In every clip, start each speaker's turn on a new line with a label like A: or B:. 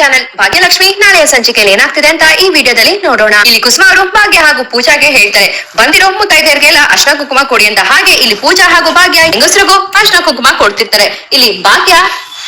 A: Channel Bhagyalakshmi ನಾಳೆಯ ಸಂಚಿಕೆಯಲ್ಲಿ ಏನಾಗ್ತಿದೆ ಅಂತ ಈ ವಿಡಿಯೋದಲ್ಲಿ ನೋಡೋಣ. ಇಲ್ಲಿ ಕುಸುಮ ಅವರು ಭಾಗ್ಯ ಹಾಗೂ ಪೂಜಾಗೆ ಹೇಳ್ತಾರೆ, ಬಂದಿರೋ ಮುತ್ತೈದೆಯರಿಗೆಲ್ಲ ಅರ್ಶನ ಕುಂಕುಮ ಕೊಡಿ ಅಂತ. ಹಾಗೆ ಇಲ್ಲಿ ಪೂಜಾ ಹಾಗೂ ಭಾಗ್ಯ ಹೆಂಗಸರಿಗೂ ಅರ್ಶನ ಕುಂಕುಮ ಕೊಡ್ತಿರ್ತಾರೆ. ಇಲ್ಲಿ ಭಾಗ್ಯ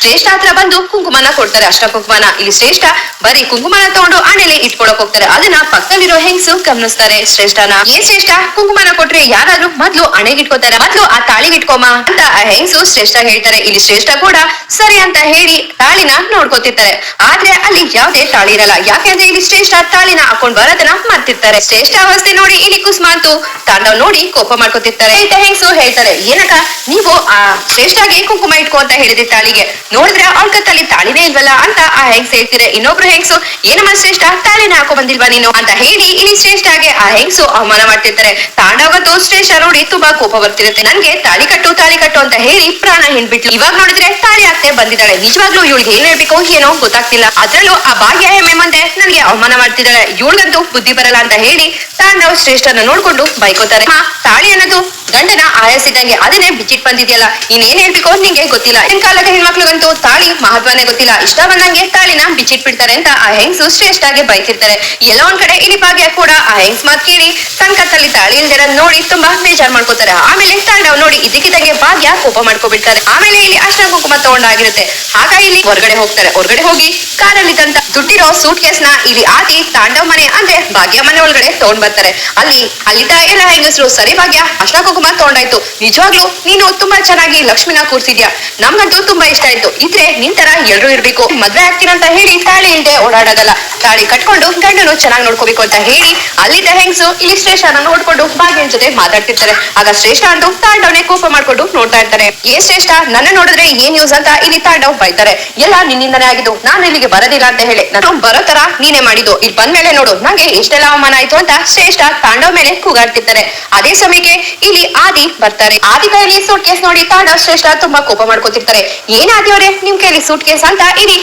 A: ಶ್ರೇಷ್ಠ ಹತ್ರ ಬಂದು ಕುಂಕುಮನ ಕೊಡ್ತಾರೆ ಅಷ್ಟ ಕುಂಕುಮನ ಇಲ್ಲಿ ಶ್ರೇಷ್ಠ ಬರೀ ಕುಂಕುಮನ ತಗೊಂಡು ಆಮೇಲೆ ಇಟ್ಕೊಳಕ್ ಹೋಗ್ತಾರೆ. ಅದನ್ನ ಪಕ್ಕದಲ್ಲಿರೋ ಹೆಂಗಸು ಗಮನಿಸ್ತಾರೆ. ಶ್ರೇಷ್ಠನ ಏನ್ ಶ್ರೇಷ್ಠ, ಕುಂಕುಮನ ಕೊಟ್ರೆ ಯಾರಾದ್ರೂ ಮೊದ್ಲು ಅಣೆಗೆ ಇಟ್ಕೋತಾರೆ? ಮೊದ್ಲು ಆ ತಾಳಿಗೆ ಇಟ್ಕೊಮ? ಅಂತ ಆ ಹೆಂಗಸು ಶ್ರೇಷ್ಠ ಹೇಳ್ತಾರೆ. ಇಲ್ಲಿ ಶ್ರೇಷ್ಠ ಕೂಡ, ಸರಿ ಅಂತ ಹೇಳಿ ತಾಳಿನ ನೋಡ್ಕೊತಿರ್ತಾರೆ. ಆದ್ರೆ ಅಲ್ಲಿ ಯಾವ್ದೇ ತಾಳಿ ಇರಲ್ಲ. ಯಾಕೆಂದ್ರೆ ಇಲ್ಲಿ ಶ್ರೇಷ್ಠ ತಾಳಿನ ಹಾಕೊಂಡ್ ಬರೋದನ್ನ ಮರ್ತಿರ್ತಾರೆ. ಶ್ರೇಷ್ಠ ಅವಸ್ಥೆ ನೋಡಿ ಇಲ್ಲಿ ಕುಸ್ಮಾಂತು ತಾಂಡವ್ ನೋಡಿ ಕೋಪ ಮಾಡ್ಕೊತಿರ್ತಾರೆ. ಹೆಂಗಸು ಹೇಳ್ತಾರೆ, ಏನಕ್ಕ, ನೀವು ಆ ಶ್ರೇಷ್ಠಗೆ ಕುಂಕುಮ ಇಟ್ಕೋ ಅಂತ ಹೇಳಿದ್ರಿ ತಾಳಿಗೆ. ನೋಡಿದ್ರೆ ಅವ್ಳ ಕತ್ತಲ್ಲಿ ತಾಳಿನೇ ಇಲ್ವಲ್ಲ ಅಂತ ಆ ಹೆಂಗ್ಸ್ ಹೇಳ್ತೀರ ಇನ್ನೊಬ್ರು ಹೆಂಗ್ಸು, ಏನಮ್ಮ ಶ್ರೇಷ್ಠ, ತಾಳಿನ ಹಾಕೋ ಬಂದಿಲ್ವಾ ನೀನು ಅಂತ ಹೇಳಿ ಇನಿ ಶ್ರೇಷ್ಠ ಆಗಿ ಆ ಹೆಂಗ್ಸು ಅವಮಾನ ಮಾಡ್ತಿರ್ತಾರೆ. ತಾಂಡವಗತ್ತು ಶ್ರೇಷ್ಠ ನೋಡಿ ತುಂಬಾ ಕೋಪ ಬರ್ತಿರುತ್ತೆ. ನನ್ಗೆ ತಾಳಿ ಕಟ್ಟು ತಾಳಿ ಕಟ್ಟು ಅಂತ ಹೇಳಿ ಪ್ರಾಣ ಹಿಂಡ್ಬಿಟ್ಲು. ಇವಾಗ ನೋಡಿದ್ರೆ ತಾಳಿ ಆಗ್ತೇ ಬಂದಿದ್ದಾಳೆ. ನಿಜವಾಗ್ಲೂ ಇವಳಿಗೆ ಏನ್ ಹೇಳ್ಬೇಕು, ಏನೋ ಗೊತ್ತಾಗ್ತಿಲ್ಲ. ಅದ್ರಲ್ಲೂ ಆ ಭಾಗ್ಯ ಹೆಮ್ಮೆ ಮುಂದೆ ನನ್ಗೆ ಅವಮಾನ ಮಾಡ್ತಿದ್ದಾಳೆ. ಇವಳಿಗಂತೂ ಬುದ್ಧಿ ಬರಲ್ಲ ಅಂತ ಹೇಳಿ ತಾಂಡವ ಶ್ರೇಷ್ಠನ ನೋಡ್ಕೊಂಡು ಬೈಕೋತಾರೆ. ತಾಳಿ ಅನ್ನೋದು ಗಂಡನ ಆಯಸಿದಂಗೆ ಅದನ್ನೇ ಬಿಚ್ಚಿಟ್ ಬಂದಿದ್ಯಲ್ಲ. ಇನ್ನೇನ್ ಹೇಳ್ಬೇಕು ನಿಂಗೆ ಗೊತ್ತಿಲ್ಲ. ಕಾಲದ ಕಾಲದ ಹೆಣ್ಮಕ್ಳಿಗಂತೂ ತಾಳಿ ಮಹತ್ವನೇ ಗೊತ್ತಿಲ್ಲ. ಇಷ್ಟ ಬಂದಂಗೆ ತಾಳಿನ ಬಿಚ್ಚಿಟ್ ಬಿಡ್ತಾರೆ ಅಂತ ಆ ಹೆಂಗ್ಸು ಶ್ರೇಷ್ಠಾಗೆ ಬೈತಿರ್ತಾರೆ. ಎಲ್ಲ ಒಂದ್ ಕಡೆ ಇಲ್ಲಿ ಭಾಗ್ಯ ಕೂಡ ಆ ಹೆಂಗ್ಸ್ ಮಾತ್ ಕೇಳಿ ತನ್ನ ಕತ್ತಲ್ಲಿ ತಾಳಿ ಇಲ್ದಿರ ನೋಡಿ ತುಂಬಾ ಬೇಜಾರ್ ಮಾಡ್ಕೋತಾರೆ. ಆಮೇಲೆ ತಾಂಡವ್ ನೋಡಿ ಇದಕ್ಕಿದಂಗೆ ಭಾಗ್ಯ ಕೋಪ ಮಾಡ್ಕೊಬಿಡ್ತಾರೆ. ಆಮೇಲೆ ಇಲ್ಲಿ ಅರ್ಶನ ಕುಂಕುಮ ತಗೊಂಡಾಗಿರುತ್ತೆ. ಆಗ ಇಲ್ಲಿ ಹೊರಗಡೆ ಹೋಗ್ತಾರೆ. ಹೊರಗಡೆ ಹೋಗಿ ಕಾರಲ್ಲಿ ತಂತ ದುಡ್ಡಿರೋ ಸೂಟ್ ಕೇಸ್ನ ಇಲ್ಲಿ ಆತಿ ತಾಂಡವ್ ಮನೆ ಅಂದ್ರೆ ಭಾಗ್ಯ ಮನೆ ಒಳಗಡೆ ತಗೊಂಡ್ ಬರ್ತಾರೆ. ಅಲ್ಲಿ ಅಲ್ಲಿದ್ದ ಎಲ್ಲ ಹೆಂಗಸರು, ಸರಿ ಭಾಗ್ಯ, ಅರ್ಶನ ಕುಂಕುಮ ತಗೊಂಡಾಯ್ತು. ನಿಜವಾಗ್ಲೂ ನೀನು ತುಂಬಾ ಚೆನ್ನಾಗಿ ಲಕ್ಷ್ಮಿನ ಕೂರ್ಸಿದ್ಯಾ? ನಮ್ಗಂತೂ ತುಂಬಾ ಇಷ್ಟ ಆಯ್ತು. ಇದ್ರೆ ನಿನ್ ತರ ಎಲ್ರು ಇರ್ಬೇಕು. ಮದ್ವೆ ಅಂತ ಹೇಳಿ ತಾಳಿ ಇಲ್ದೆ ಓಡಾಡೋದಲ್ಲ. ತಾಳಿ ಕಟ್ಕೊಂಡು ಗಂಡನು ಚೆನ್ನಾಗಿ ನೋಡ್ಕೋಬೇಕು ಅಂತ ಹೇಳಿ ಅಲ್ಲಿದ್ದ ಹೆಂಗ್ಸು ಇಲ್ಲಿ ಶ್ರೇಷ್ಠನ ನೋಡ್ಕೊಂಡು ಬಾಗಿನ ಜೊತೆ ಮಾತಾಡ್ತಿರ್ತಾರೆ. ಆಗ ಶ್ರೇಷ್ಠ ಅಂದು ತಾಂಡವನೇ ಕೋಪ ಮಾಡ್ಕೊಂಡು ನೋಡ್ತಾ ಇರ್ತಾರೆ ಏ ಶ್ರೇಷ್ಠ, ನನ್ನ ನೋಡಿದ್ರೆ ಏನ್ ನ್ಯೂಸ್ ಅಂತ ಇಲ್ಲಿ ತಾಂಡವ್ ಬೈತಾರೆ. ಎಲ್ಲ ನಿನ್ನಿಂದನೇ ಆಗಿದ್ದು, ನಾನು ಇಲ್ಲಿಗೆ ಬರೋದಿಲ್ಲ ಅಂತ ಹೇಳಿ. ನಾನು ಬರೋ ತರ ನೀನೆ ಮಾಡಿದ್ದು. ಇಲ್ಲಿ ಬಂದ್ಮೇಲೆ ನೋಡು, ನಂಗೆ ಎಷ್ಟೆಲ್ಲ ಅವಮಾನ ಆಯ್ತು ಅಂತ ಶ್ರೇಷ್ಠ ತಾಂಡವ್ ಮೇಲೆ ಕೂಗಾಡ್ತಿರ್ತಾರೆ. ಅದೇ ಸಮಯಕ್ಕೆ ಇಲ್ಲಿ ಆದಿ ಬರ್ತಾರೆ. ಆದಿ ಕೈಯಲ್ಲಿ ಸೂಟ್ ಕೇಸ್ ನೋಡಿ ತಾಂಡವ್ ಶ್ರೇಷ್ಠ ತುಂಬಾ ಕೋಪ ಮಾಡ್ಕೋತಿರ್ತಾರೆ. ಏನ್ ಅವ್ರೆ ನಿಮ್ ಕೈಯಲ್ಲಿ ಸೂಟ್ ಕೇಸ್ ಅಂತ ಇಲ್ಲಿ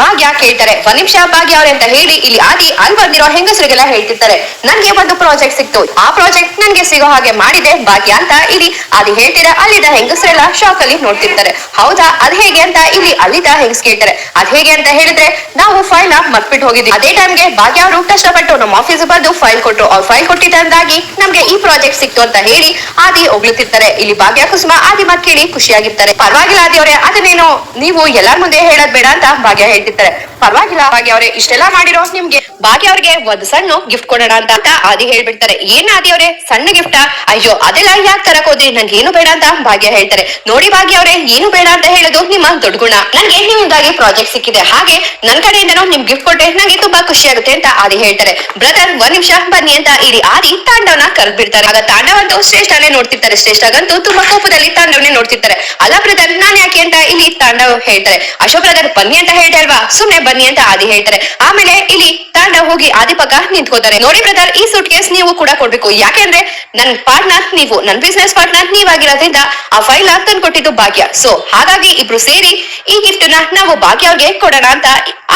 A: ಭಾಗ್ಯ ಕೇಳ್ತಾರೆ. ಒಂದ್ ನಿಮಿಷ ಭಾಗ್ಯ ಅವ್ರೆ ಅಂತ ಹೇಳಿ ಇಲ್ಲಿ ಆದಿ ಅಲ್ಲಿ ಬಂದಿರೋ ಹೆಂಗಸರಿಗೆಲ್ಲ ಹೇಳ್ತಿರ್ತಾರೆ. ನನ್ಗೆ ಒಂದು ಪ್ರಾಜೆಕ್ಟ್ ಸಿಕ್ತು. ಆ ಪ್ರಾಜೆಕ್ಟ್ ನನ್ಗೆ ಸಿಗೋ ಹಾಗೆ ಮಾಡಿದೆ ಭಾಗ್ಯ ಅಂತ ಇಲ್ಲಿ ಆದಿ ಹೇಳ್ತೀರಾ ಅಲ್ಲಿದ್ದ ಹೆಂಗಸರೆಲ್ಲ ಶಾಕ್ ಅಲ್ಲಿ ನೋಡ್ತಿರ್ತಾರೆ. ಹೌದಾ? ಅದ್ ಹೇಗೆ ಅಂತ ಇಲ್ಲಿ ಅಲ್ಲಿದ್ದ ಹೆಂಗಸ್ ಕೇಳ್ತಾರೆ. ಅದ್ ಹೇಗೆ ಅಂತ ಹೇಳಿದ್ರೆ ನಾವು ಫೈಲ್ನ ಮರ್ತ್ಬಿಟ್ಟು ಹೋಗಿದ್ವಿ ಅದೇ ಟೈಮ್ಗೆ ಭಾಗ್ಯ ಅವರು ಕಷ್ಟಪಟ್ಟು ನಮ್ಮ ಆಫೀಸ್ ಬಂದು ಫೈಲ್ ಕೊಟ್ಟು ಅವ್ರು ಫೈಲ್ ಕೊಟ್ಟಿದ್ದಾಗಿ ನಮ್ಗೆ ಈ ಪ್ರಾಜೆಕ್ಟ್ ಸಿಕ್ತು ಅಂತ ಹೇಳಿ ಆದಿ ಹೊಗ್ಳುತ್ತಿರ್ತಾರೆ. ಇಲ್ಲಿ ಭಾಗ್ಯ, ಕುಸುಮ, ಆದಿ ಮಾತ್ ಕೇಳಿ ಖುಷಿಯಾಗಿರ್ತಾರೆ. ಪರವಾಗಿಲ್ಲ ಆದಿ ಅವರೇ, ಅದನ್ನೇನು ನೀವು ಎಲ್ಲಾರ ಮುಂದೆ ಹೇಳೋದ್ ಬೇಡ ಅಂತ ಭಾಗ್ಯ ಹೇಳ್ತಿರ್ತಾರೆ ಪರವಾಗಿಲ್ಲ ಭಾಗ್ಯ ಅವರೇ, ಇಷ್ಟೆಲ್ಲಾ ಮಾಡಿರೋ ನಿಮ್ಗೆ ಭಾಗ್ಯ ಅವ್ರಿಗೆ ಒಂದ್ ಸಣ್ಣ ಗಿಫ್ಟ್ ಕೊಡೋಣ ಅಂತ ಅಂತ ಆದಿ ಹೇಳ್ಬಿಡ್ತಾರೆ. ಏನ್ ಆದಿ ಅವ್ರೆ? ಸಣ್ಣ ಗಿಫ್ಟ್ ಅಯ್ಯೋ, ಅದೆಲ್ಲ ಯಾಕ್ ತರಕ್ ಹೋದ್ರಿ? ನಂಗೆ ಏನು ಬೇಡ ಅಂತ ಭಾಗ್ಯ ಹೇಳ್ತಾರೆ. ನೋಡಿ ಭಾಗ್ಯ ಅವ್ರೆ, ಏನು ಬೇಡ ಅಂತ ಹೇಳೋದು ನಿಮ್ಮ ದೊಡ್ಡ ಗುಣ. ನನ್ಗೆ ನಿಮ್ದಾಗಿ ಪ್ರಾಜೆಕ್ಟ್ ಸಿಕ್ಕಿದೆ. ಹಾಗೆ ನನ್ ಕಡೆಯಿಂದನೂ ನಿಮ್ ಗಿಫ್ಟ್ ಕೊಟ್ಟೆ ನಂಗೆ ತುಂಬಾ ಖುಷಿ ಆಗುತ್ತೆ ಅಂತ ಆದಿ ಹೇಳ್ತಾರೆ. ಬ್ರದರ್ ಒಂದ್ ನಿಮಿಷ ಬನ್ನಿ ಅಂತ ಇಡೀ ಆದಿ ತಾಂಡವನ ಕರೆದ್ ಬಿಡ್ತಾರೆ ಆಗ ತಾಂಡವಂತೂ ಶ್ರೇಷ್ಠನೇ ನೋಡ್ತಿರ್ತಾರೆ. ಶ್ರೇಷ್ಠಗಂತೂ ತುಂಬಾ ಕೋಪದಲ್ಲಿ ತಾಂಡವನೇ ನೋಡ್ತಿರ್ತಾರೆ. ಅಲ್ಲ ಬ್ರದರ್ ನಾನ್ ಯಾಕೆ ಅಂತ ಇಲ್ಲಿ ತಾಂಡವ್ ಹೇಳ್ತಾರೆ. ಅಶೋಕ್ ಬ್ರದರ್ ಬನ್ನಿ ಅಂತ ಹೇಳ್ತಾ ಅಲ್ವಾ? ಸುಮ್ನೆ ಬನ್ನಿ ಅಂತ ಆದಿ ಹೇಳ್ತಾರೆ. ಆಮೇಲೆ ಇಲ್ಲಿ ತಾಂಡ ಹೋಗಿ ಆದಿ ಪಕ್ಕ ನಿಂತ್ಕೋತಾರೆ. ನೋಡಿ ಬ್ರದರ್ ಈ ಸೂಟ್ ಕೇಸ್ ನೀವು ಕೂಡ ಕೊಡ್ಬೇಕು. ಯಾಕೆಂದ್ರೆ ನನ್ ಪಾರ್ಟ್ನರ್ ನೀವು, ನನ್ ಬಿಸ್ನೆಸ್ ಪಾರ್ಟ್ನರ್ ನೀವಾಗಿರೋದ್ರಿಂದ ಆ ಫೈಲ್ ತಂದು ಕೊಟ್ಟಿದ್ದು ಭಾಗ್ಯ. ಸೊ ಹಾಗಾಗಿ ಇಬ್ರು ಸೇರಿ ಈ ಗಿಫ್ಟ್ನ ನಾವು ಭಾಗ್ಯ ಅವ್ರಿಗೆ ಕೊಡೋಣ ಅಂತ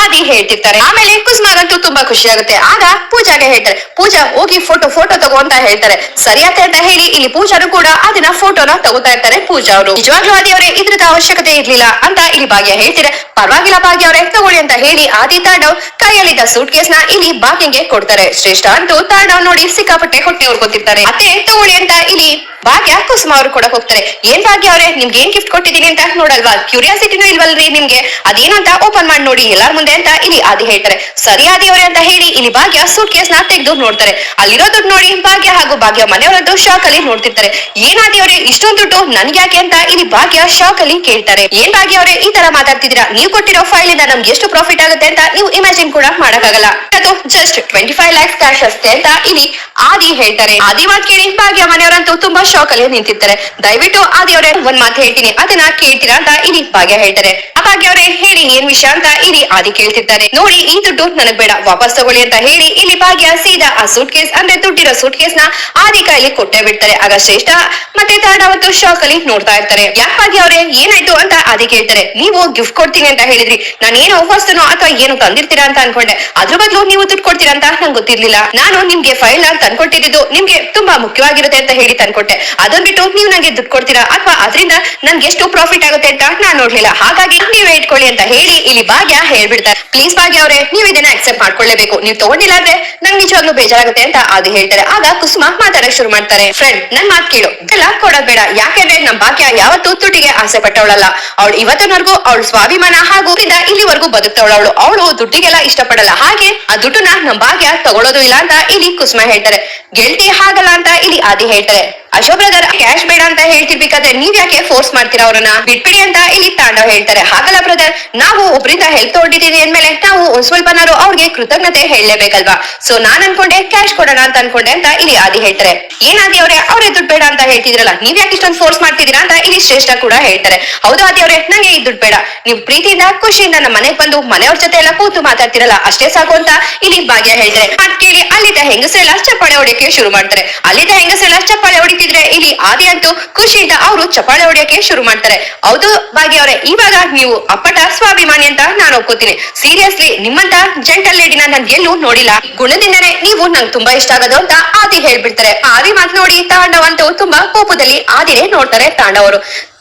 A: ಆದಿ ಹೇಳ್ತಿರ್ತಾರೆ. ಆಮೇಲೆ ಕುಸುಮಾಗಂತೂ ತುಂಬಾ ಖುಷಿ ಆಗುತ್ತೆ. ಆಗ ಪೂಜಾಗೆ ಹೇಳ್ತಾರೆ. ಪೂಜಾ ಹೋಗಿ ಫೋಟೋ ಫೋಟೋ ತಗೋ ಅಂತ ಹೇಳ್ತಾರೆ. ಸರಿಯಾತೆ ಅಂತ ಹೇಳಿ ಇಲ್ಲಿ ಪೂಜಾನು ಕೂಡ ಅದನ್ನ ಫೋಟೋನ ತಗೋತಾ ಇರ್ತಾರೆ ಪೂಜಾ ಅವರು. ನಿಜವಾಗ್ಲೂ ಆದಿ ಅವರೇ ಇದ್ರದ ಅವಶ್ಯಕತೆ ಇರ್ಲಿಲ್ಲ ಅಂತ ಇಲ್ಲಿ ಭಾಗ್ಯ ಹೇಳ್ತಾರೆ ಪರವಾಗಿಲ್ಲ ಭಾಗ್ಯ ಅವರೇ, ತಗೊಳ್ಳಿ ಅಂತ ಹೇಳಿ ಆದಿ ತಾಂಡವ್ ಕೈಯಲ್ಲಿದ್ದ ಸೂಟ್ ಕೇಸ್ನ ಇಲ್ಲಿ ಭಾಗ್ಯಂಗೆ ಕೊಡ್ತಾರೆ. ಶ್ರೇಷ್ಠ ಅಂತೂ ತಾಂಡವ್ ನೋಡಿ ಸಿಕ್ಕಾಪಟ್ಟೆ ಹೊಟ್ಟೆ ಹೊರ್ಕೊತಿರ್ತಾರೆ ಅತ್ತೆ, ತಗೊಳ್ಳಿ ಅಂತ ಇಲ್ಲಿ ಭಾಗ್ಯ ಕುಸುಮ ಅವ್ರು ಕೊಡಕ್ ಹೋಗ್ತಾರೆ. ಏನ್ ಭಾಗ್ಯ ಅವರೇ, ನಿಮ್ಗೆ ಏನ್ ಗಿಫ್ಟ್ ಕೊಟ್ಟಿದ್ದೀನಿ ಅಂತ ನೋಡಲ್ವಾ? ಕ್ಯೂರಿಯಾಸಿಟಿನೂ ಇಲ್ವಲ್ರಿ ನಿಮ್ಗೆ? ಅದೇನಂತ ಓಪನ್ ಮಾಡಿ ನೋಡಿ, ಎಲ್ಲಾರ ಮುಂದೆ ಅಂತ ಇಲ್ಲಿ ಆದಿ ಹೇಳ್ತಾರೆ. ಸರಿ ಅವ್ರೆ ಅಂತ ಹೇಳಿ ಇಲ್ಲಿ ಭಾಗ್ಯ ಸೂಟ್ ಕೇಸ್ನ ತೆಗೆದು ನೋಡ್ತಾರೆ. ಅಲ್ಲಿರೋ ದುಡ್ಡು ನೋಡಿ ಭಾಗ್ಯ ಹಾಗೂ ಭಾಗ್ಯ ಮನೆಯವರಂತೂ ಶಾಕ್ ಅಲ್ಲಿ ನೋಡ್ತಿರ್ತಾರೆ. ಏನ್ ಆದಿ ಅವ್ರೆ ಇಷ್ಟೊಂದು ದುಡ್ಡು ನನ್ಗೆ ಯಾಕೆ ಅಂತ ಇಲ್ಲಿ ಭಾಗ್ಯ ಶಾಕ್ ಅಲ್ಲಿ ಕೇಳ್ತಾರೆ. ಏನ್ ಭಾಗ್ಯ ಅವರೇ, ಈ ತರ ಮಾತಾಡ್ತಿದ್ದೀರಾ? ನೀವು ಕೊಟ್ಟಿರೋ ಫೈಲ್ ಇಂದ ನಮ್ಗೆ ಎಷ್ಟು ಪ್ರಾಫಿಟ್ ಆಗುತ್ತೆ ಅಂತ ನೀವು ಇಮ್ಯಾಜಿನ್ ಕೂಡ ಮಾಡಕ್ಕಾಗಲ್ಲ. ಅದು just twenty five lakhs cash ಅಷ್ಟೇ ಅಂತ ಇಲ್ಲಿ ಆದಿ ಹೇಳ್ತಾರೆ. ಆದಿ ಮಾತ್ ಕೇಳಿ ಭಾಗ್ಯ ಮನೆಯವರಂತೂ ತುಂಬಾ ಶಾಕ್ ಅಲ್ಲಿ ನಿಂತಿರ್ತಾರೆ. ದಯವಿಟ್ಟು ಆದಿ ಅವರೇ ಒಂದ್ ಮಾತು ಹೇಳ್ತೀನಿ. ಅದನ್ನ ಕೇಳ್ತೀರಾ ಅಂತ ಇಲ್ಲಿ ಭಾಗ್ಯ ಹೇಳ್ತಾರೆ. ಆ ಹಾಗಾಗಿ ಅವರೇ ಹೇಳಿ ಏನ್ ವಿಷಯ ಅಂತ ಇಲ್ಲಿ ಆದಿ ಕೇಳ್ತಿರ್ತಾರೆ ನೋಡಿ, ಈ ದುಡ್ಡು ನನಗ್ ಬೇಡ, ವಾಪಸ್ ತಗೊಳ್ಳಿ ಅಂತ ಹೇಳಿ ಇಲ್ಲಿ ಭಾಗ್ಯ ಸೀದಾ ಆ ಸೂಟ್ ಕೇಸ್ ಅಂದ್ರೆ ದುಡ್ಡಿರೋ ಸೂಟ್ ಕೇಸ್ನ ಆದಿ ಕೈಲಿ ಕೊಟ್ಟೆ ಬಿಡ್ತಾರೆ. ಆಗ ಶ್ರೇಷ್ಠ ಮತ್ತೆ ತಾಂಡವತ್ತು ಶಾಕ್ ಅಲ್ಲಿ ನೋಡ್ತಾ ಇರ್ತಾರೆ. ಯಾಕೆ ಭಾಗ್ಯ ಅವರೇ, ಏನಾಯ್ತು ಅಂತ ಆದಿ ಕೇಳ್ತಾರೆ. ನೀವು ಗಿಫ್ಟ್ ಕೊಡ್ತೀನಿ ಅಂತ ಹೇಳಿದ್ರಿ. ನಾನು ಏನೋ ವಸ್ತುನೋ ಅಥವಾ ಏನು ತಂದಿರ್ತೀರಾ ಅಂತ ಅನ್ಕೊಂಡೆ. ಅದ್ರ ಬದಲು ನೀವು ದುಡ್ಡು ಕೊಡ್ತೀರಾ ಅಂತ ನಂಗೆ ಗೊತ್ತಿರ್ಲಿಲ್ಲ. ನಾನು ನಿಮ್ಗೆ ಫೈಲ್ನ ತಂದ್ಕೊಟ್ಟಿದ್ದು ನಿಮ್ಗೆ ತುಂಬಾ ಮುಖ್ಯವಾಗಿರುತ್ತೆ ಅಂತ ಹೇಳಿ ತಂದ್ಕೊಟ್ಟೆ. ಅದನ್ ಬಿಟ್ಟು ನೀವು ನಂಗೆ ದುಡ್ಡು ಕೊಡ್ತೀರಾ? ಅಥವಾ ಅದರಿಂದ ನನ್ಗೆ ಎಷ್ಟು ಪ್ರಾಫಿಟ್ ಆಗುತ್ತೆ ಅಂತ ನಾನ್ ನೋಡ್ಲಿಲ್ಲ. ನೀವೇ ಇಟ್ಕೊಳ್ಳಿ ಅಂತ ಹೇಳಿ ಇಲ್ಲಿ ಭಾಗ್ಯ ಹೇಳ್ಬಿಡ್ತಾರೆ. ಪ್ಲೀಸ್ ಭಾಗ್ಯ ಅವರೇ, ನೀವು ಇದನ್ನ ಅಕ್ಸೆಪ್ಟ್ ಮಾಡ್ಕೊಳ್ಳೇಬೇಕು. ನೀವು ತಗೊಂಡಿಲ್ಲ ಅಂದ್ರೆ ನಂಗೆ ನಿಜವಾಗ್ಲೂ ಬೇಜಾರಾಗುತ್ತೆ ಅಂತ ಅದು ಹೇಳ್ತಾರೆ. ಆಗ ಕುಸುಮ ಮಾತಾಡಕ್ ಶುರು ಮಾಡ್ತಾರೆ. ಫ್ರೆಂಡ್ ನನ್ ಮಾತ್ ಕೇಳು. ಎಲ್ಲ ಕೊಡೋದ್ ಬೇಡ. ಯಾಕೆಂದ್ರೆ ನಮ್ ಭಾಗ್ಯ ಯಾವತ್ತೂ ತುಟಿಗೆ ಆಸೆ ಪಟ್ಟವಳಲ್ಲ. ಅವಳು ಇವತ್ತಿನವರೆಗೂ ಅವಳ ಸ್ವಾಭಿಮಾನ ಹಾಗೂ ಇಲ್ಲಿವರೆಗೂ ಬದುಕ್ತವಳು ಅವಳು. ಅವಳು ದುಡ್ಡಿಗೆಲ್ಲ ಇಷ್ಟಪಡಲ್ಲ. ಹಾಗೆ ಆ ದುಡ್ಡನ್ನ ನಮ್ ಭಾಗ್ಯ ತಗೊಳ್ಳೋದು ಇಲ್ಲ ಅಂತ ಇಲ್ಲಿ ಕುಸುಮ ಹೇಳ್ತಾರೆ. ಗೆಲ್ತಿ ಹಾಗಲ್ಲ ಅಂತ ಇಲ್ಲಿ ಆದಿ ಹೇಳ್ತಾರೆ. ಅಶೋಕ್ ಬ್ರದರ್ ಕ್ಯಾಶ್ ಬೇಡ ಅಂತ ಹೇಳ್ತಿರ್ಬೇಕಾದ್ರೆ ನೀವ್ ಯಾಕೆ ಫೋರ್ಸ್ ಮಾಡ್ತೀರಾ ಅವರನ್ನ? ಬಿಟ್ಬಿಡಿ ಅಂತ ಇಲ್ಲಿ ತಾಂಡವ್ ಹೇಳ್ತಾರೆ. ಹಾಗಲ್ಲ ಬ್ರದರ್ ನಾವು ಒಬ್ರಿಂದ ಹೆಲ್ಪ್ ತಗೊಂಡಿದ್ದೀವಿ ಅಂದ್ಮೇಲೆ ನಾವು ಒಂದ್ ಸ್ವಲ್ಪನಾರು ಅವ್ರಿಗೆ ಕೃತಜ್ಞತೆ ಹೇಳಲೇಬೇಕಲ್ವಾ? ಸೊ ನಾನ್ ಅನ್ಕೊಂಡೆ ಕ್ಯಾಶ್ ಕೊಡೋಣ ಅಂತ ಅನ್ಕೊಂಡೆ ಅಂತ ಇಲ್ಲಿ ಆದಿ ಹೇಳ್ತಾರೆ. ಏನಾದಿ ಅವ್ರೆ? ಅವ್ರೆ ದುಡ್ಡು ಬೇಡ ಅಂತ ಹೇಳ್ತಿದ್ರಲ್ಲ. ನೀವ್ ಯಾಕೆ ಇಷ್ಟೊಂದು ಫೋರ್ಸ್ ಮಾಡ್ತಿದ್ದೀರಾ ಅಂತ ಇಲ್ಲಿ ಶ್ರೇಷ್ಠ ಕೂಡ ಹೇಳ್ತಾರೆ. ಹೌದು, ಆದಿ ಅವ್ರೆ. ನಂಗೆ ಈ ದುಡ್ಡು ಬೇಡ. ನೀವು ಪ್ರೀತಿಯಿಂದ, ಖುಷಿಯಿಂದ ನಮ್ಮ ಮನೆಗ್ ಬಂದು ಮನೆಯವ್ರ ಜೊತೆ ಎಲ್ಲ ಕೂತು ಮಾತಾಡ್ತಿರಲ್ಲ, ಅಷ್ಟೇ ಸಾಕು ಅಂತ ಇಲ್ಲಿ ಭಾಗ್ಯ ಹೇಳ್ತಾರೆ. ಅದ್ ಕೇಳಿ ಅಲ್ಲಿದ್ದ ಹೆಂಗಸರೆಲ್ಲ ಚಪ್ಪಾಳೆ ಹೊಡಿಕೆ ಶುರು ಮಾಡ್ತಾರೆ. ಅಲ್ಲಿದ್ದ ಹೆಂಗಸರೆಲ್ಲ ಚಪ್ಪಾಳೆ ಹೊಡಿತಿದ್ರೆ ಇಲ್ಲಿ ಆದಿ ಅಂತೂ ಖುಷಿಯಿಂದ ಅವರು ಚಪಾಳೆ ಹೊಡೆಯಕ್ಕೆ ಶುರು ಮಾಡ್ತಾರೆ. ಹೌದು ಭಾಗ್ಯ ಅವರೇ, ಇವಾಗ ನೀವು ಅಪ್ಪಟ ಸ್ವಾಭಿಮಾನಿ ಅಂತ ನಾನು ಒಪ್ಕೋತೀನಿ. ಸೀರಿಯಸ್ಲಿ ನಿಮ್ಮಂತ ಜೆಂಟಲ್ ಲೇಡಿನ ನನ್ ಎಲ್ಲೂ ನೋಡಿಲ್ಲ. ಗುಣದಿಂದನೇ ನೀವು ನಂಗೆ ತುಂಬಾ ಇಷ್ಟ ಆಗೋದು ಅಂತ ಆದಿ ಹೇಳ್ಬಿಡ್ತಾರೆ. ಆದಿ ಮಾತು ನೋಡಿ ತಾಂಡವಂತೂ ತುಂಬಾ ಕೋಪದಲ್ಲಿ ಆದಿನೇ ನೋಡ್ತಾರೆ ತಾಂಡವರು.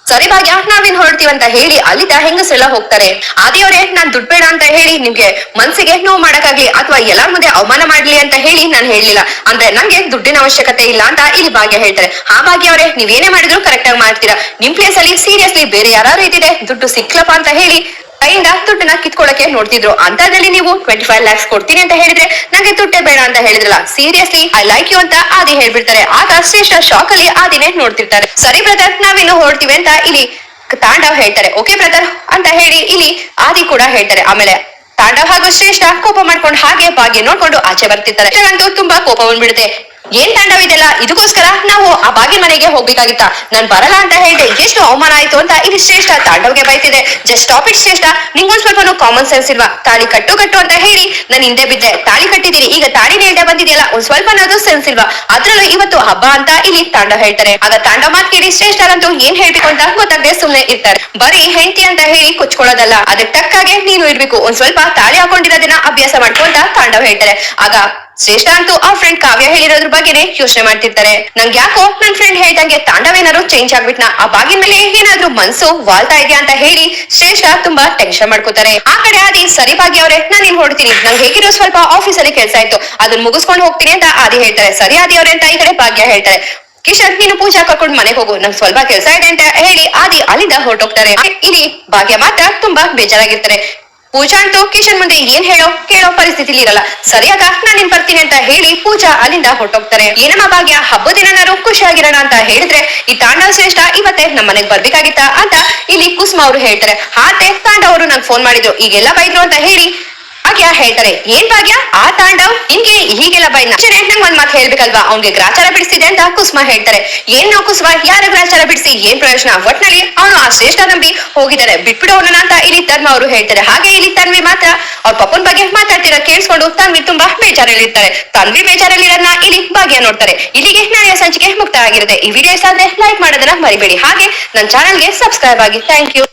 A: ಸರಿ ಭಾಗ್ಯ, ನಾವೇನ್ ಹೊರಡ್ತೀವಂತ ಹೇಳಿ ಅಲ್ಲಿದ್ದ ಹೆಂಗಸರೆಲ್ಲ ಹೋಗ್ತಾರೆ. ಆದಿಯವರೇ ನಾನ್ ದುಡ್ಡು ಬೇಡ ಅಂತ ಹೇಳಿ ನಿಮ್ಗೆ ಮನ್ಸಿಗೆ ನೋವು ಮಾಡಕ್ಕಾಗ್ಲಿ ಅಥವಾ ಎಲ್ಲಾರ ಮುಂದೆ ಅವಮಾನ ಮಾಡ್ಲಿ ಅಂತ ಹೇಳಿ ನಾನು ಹೇಳಲಿಲ್ಲ ಅಂದ್ರೆ ನಂಗೆ ದುಡ್ಡಿನ ಅವಶ್ಯಕತೆ ಇಲ್ಲ ಅಂತ ಇಲ್ಲಿ ಭಾಗ್ಯ ಹೇಳ್ತಾರೆ. ಆ ಭಾಗ್ಯ ಅವರೇ ನೀವೇನೇ ಮಾಡಿದ್ರು ಕರೆಕ್ಟ್ ಆಗಿ ಮಾಡ್ತೀರಾ. ನಿಮ್ ಪ್ಲೇಸ್ ಅಲ್ಲಿ ಸೀರಿಯಸ್ಲಿ ಬೇರೆ ಯಾರು ಇದ್ದಿದೆ, ದುಡ್ಡು ಸಿಕ್ಲಪ್ಪ ಅಂತ ಹೇಳಿ ಕೈಯಿಂದ ದುಡ್ಡನ್ನ ಕಿತ್ಕೊಳ್ಳಕ್ಕೆ ನೋಡ್ತಿದ್ರು. ಅಂತದ್ರಲ್ಲಿ ನೀವು ಟ್ವೆಂಟಿ ಫೈವ್ ಲ್ಯಾಕ್ಸ್ ಕೊಡ್ತೀನಿ ಅಂತ ಹೇಳಿದ್ರೆ ನಂಗೆ ದುಡ್ಡೇ ಬೇಡ ಅಂತ ಹೇಳಿದ್ರಲ್ಲ. ಸೀರಿಯಸ್ಲಿ ಐ ಲೈಕ್ ಯು ಅಂತ ಆದಿ ಹೇಳ್ಬಿಡ್ತಾರೆ. ಆಗ ಶ್ರೇಷ್ಠ ಶಾಕ್ ಅಲ್ಲಿ ಆದಿನೇ ನೋಡ್ತಿರ್ತಾರೆ. ಸರಿ ಬ್ರದರ್ ನಾವಿನ್ನು ಹೊರಡ್ತೀವಿ ಅಂತ ಇಲ್ಲಿ ತಾಂಡವ್ ಹೇಳ್ತಾರೆ. ಓಕೆ ಬ್ರದರ್ ಅಂತ ಹೇಳಿ ಇಲ್ಲಿ ಆದಿ ಕೂಡ ಹೇಳ್ತಾರೆ. ಆಮೇಲೆ ತಾಂಡವ್ ಹಾಗೂ ಶ್ರೇಷ್ಠ ಕೋಪ ಮಾಡ್ಕೊಂಡು ಹಾಗೆ ಭಾಗ್ಯ ನೋಡ್ಕೊಂಡು ಆಚೆ ಬರ್ತಿರ್ತಾರೆ. ತುಂಬಾ ಕೋಪ ಬಂದ್ಬಿಡುತ್ತೆ. ಏನ್ ತಾಂಡವ ಇದೆಲ್ಲ? ಇದಕ್ಕೋಸ್ಕರ ನಾವು ಆ ಬಾಗಿನ ಮನೆಗೆ ಹೋಗ್ಬೇಕಾಗಿತ್ತ. ನಾನ್ ಬರಲ್ಲ ಅಂತ ಹೇಳಿದೆ. ಎಷ್ಟು ಅವಮಾನ ಆಯ್ತು ಅಂತ ಇಲ್ಲಿ ಶ್ರೇಷ್ಠ ತಾಂಡವ್ಗೆ ಬೈತಿದೆ. Just stop it Shreshtha. ನಿಂಗೊಂದ್ ಸ್ವಲ್ಪ ಕಾಮನ್ ಸೆನ್ಸ್ ಇಲ್ವಾ? ತಾಳಿ ಕಟ್ಟು ಕಟ್ಟು ಅಂತ ಹೇಳಿ ನಾನು ಹಿಂದೆ ಬಿದ್ದೆ. ತಾಳಿ ಕಟ್ಟಿದೀನಿ. ಈಗ ತಾಳಿ ಹೇಳ್ದೆ ಬಂದಿದೆಯಲ್ಲ, ಒಂದ್ ಸ್ವಲ್ಪನಾದ್ರೂ ಸೆನ್ಸ್ ಇಲ್ವಾ? ಅದ್ರಲ್ಲೂ ಇವತ್ತು ಹಬ್ಬ ಅಂತ ಇಲ್ಲಿ ತಾಂಡವ್ ಹೇಳ್ತಾರೆ. ಆಗ ತಾಂಡವ್ ಮಾತ್ ಕೇಳಿ ಶ್ರೇಷ್ಠರಂತೂ ಏನ್ ಹೇಳ್ಬೇಕು ಅಂತ ಗೊತ್ತಾಗದೆ ಸುಮ್ನೆ ಇರ್ತಾರೆ. ಬರೀ ಹೆಂಡತಿ ಅಂತ ಹೇಳಿ ಕುಚ್ಕೊಳ್ಳೋದಲ್ಲ. ಅದಕ್ಕೆ ತಕ್ಕಾಗೆ ನೀನು ಇರ್ಬೇಕು. ಒಂದ್ ಸ್ವಲ್ಪ ತಾಳಿ ಹಾಕೊಂಡಿರೋದನ್ನ ಅಭ್ಯಾಸ ಮಾಡ್ಕೊಂತ ತಾಂಡವ್ ಹೇಳ್ತಾರೆ. ಆಗ ಶ್ರೇಷ್ಠ ಅಂತೂ ಆ ಫ್ರೆಂಡ್ ಕಾವ್ಯ ಹೇಳಿರೋದ್ರ ಬಗ್ಗೆನೆ ಯೋಚನೆ ಮಾಡ್ತಿರ್ತಾರೆ. ನಂಗೆ ಯಾಕೋ ನನ್ ಫ್ರೆಂಡ್ ಹೇಳ್ದಂಗೆ ತಾಂಡವ ಏನಾದ್ರು ಚೇಂಜ್ ಆಗ್ಬಿಟ್ನಾ? ಆ ಬಾಗಿನ ಮೇಲೆ ಏನಾದ್ರೂ ಮನ್ಸು ವಾಲ್ತಾ ಇದೆಯಾ ಅಂತ ಹೇಳಿ ಶ್ರೇಷ್ಠ ತುಂಬಾ ಟೆನ್ಷನ್ ಮಾಡ್ಕೋತಾರೆ. ಆ ಕಡೆ ಆದಿ, ಸರಿ ಭಾಗ್ಯ ಅವ್ರೆ ನಾನು ನಿನ್ ಹೊಡ್ತೀನಿ ನಂಗೆ ಹೇಗಿರೋ ಸ್ವಲ್ಪ ಆಫೀಸ್ ಅಲ್ಲಿ ಕೆಲಸ ಆಯ್ತು. ಅದನ್ನ ಮುಗಿಸ್ಕೊಂಡು ಹೋಗ್ತೀನಿ ಅಂತ ಆದಿ ಹೇಳ್ತಾರೆ. ಸರಿ ಆದಿ ಅವ್ರೆ ಅಂತ ಈ ಕಡೆ ಭಾಗ್ಯ ಹೇಳ್ತಾರೆ. ಕಿಶನ್, ನೀನು ಪೂಜಾ ಕರ್ಕೊಂಡು ಮನೆಗೆ ಹೋಗು. ನಂಗೆ ಸ್ವಲ್ಪ ಕೆಲಸ ಇದೆ ಅಂತ ಹೇಳಿ ಆದಿ ಅಲ್ಲಿಂದ ಹೊರಟೋಗ್ತಾರೆ. ಇಲ್ಲಿ ಭಾಗ್ಯ ಮಾತ್ರ ತುಂಬಾ ಬೇಜಾರಾಗಿರ್ತಾರೆ. ಪೂಜಾ ಅಂತೂ ಕಿಶನ್ ಮುಂದೆ ಏನ್ ಹೇಳೋ ಕೇಳೋ ಪರಿಸ್ಥಿತಿಲಿ ಇರಲ್ಲ. ಸರಿಯಾದ ನಾನ್ ನಿನ್ ಬರ್ತೀನಿ ಅಂತ ಹೇಳಿ ಪೂಜಾ ಅಲ್ಲಿಂದ ಹೊರಟೋಗ್ತಾರೆ. ಏನಮ್ಮ ಭಾಗ್ಯ? ಹಬ್ಬದ ದಿನ ಖುಷಿಯಾಗಿರೋಣ ಅಂತ ಹೇಳಿದ್ರೆ ಈ ತಾಂಡವ ಶ್ರೇಷ್ಠ ಇವತ್ತೇ ನಮ್ಮ ಮನೆಗ್ ಬರ್ಬೇಕಾಗಿತ್ತ ಅಂತ ಇಲ್ಲಿ ಕುಸುಮ ಅವರು ಹೇಳ್ತಾರೆ. ಹಾತೆ ತಾಂಡವ್ ಅವರು ನಂಗೆ ಫೋನ್ ಮಾಡಿದ್ರು. ಈಗೆಲ್ಲ ಬೈದ್ರು ಅಂತ ಹೇಳಿ ಭಾಗ್ಯ ಹೇಳ್ತಾರೆ ಏನ್ ಭಾಗ್ಯ? ಆ ತಾಂಡವ್? ನಿನ್ಗೆ ಹೀಗೆಲ್ಲ ಬೈ ನಂಗೆ ಒಂದ್ ಮಾತು ಹೇಳ್ಬೇಕಲ್ವಾ? ಅವ್ನಿಗೆ ಗ್ರಾಚಾರ ಬಿಡಿಸಿದೆ ಅಂತ ಕುಸುಮ ಹೇಳ್ತಾರೆ. ಏನ್ ನಾವು ಕುಸುಮ? ಯಾರ ಗ್ರಾಚಾರ ಬಿಡಿಸಿ? ಏನ್ ಪ್ರಯೋಜನ? ಒಟ್ನಲ್ಲಿ ಅವನು ಆ ಶ್ರೇಷ್ಠ ನಂಬಿ ಹೋಗಿದ್ದಾರೆ. ಬಿಟ್ಬಿಡು ಅವನನ್ನ ಅಂತ ಇಲ್ಲಿ ತನ್ಮ ಅವರು ಹೇಳ್ತಾರೆ. ಹಾಗೆ ಇಲ್ಲಿ ತನ್ವಿ ಮಾತ್ರ ಅವ್ರ ಪಪ್ಪನ್ ಬಗ್ಗೆ ಮಾತಾಡ್ತಿರೋ ಕೇಳಿಸ್ಕೊಂಡು ತನ್ವಿ ತುಂಬಾ ಬೇಜಾರಲ್ಲಿರ್ತಾರೆ ತನ್ವಿ ಬೇಜಾರಲ್ಲಿರೋದನ್ನ ಇಲ್ಲಿ ಭಾಗ್ಯ ನೋಡ್ತಾರೆ. ಇಲ್ಲಿಗೆ ನಾಳೆಯ ಸಂಚಿಕೆ ಮುಕ್ತ ಆಗಿರುತ್ತೆ. ಈ ವಿಡಿಯೋ ಇಷ್ಟ ಲೈಕ್ ಮಾಡೋದನ್ನ ಮರಿಬೇಡಿ. ಹಾಗೆ ನನ್ನ ಚಾನಲ್ಗೆ ಸಬ್ಸ್ಕ್ರೈಬ್ ಆಗಿ. Thank you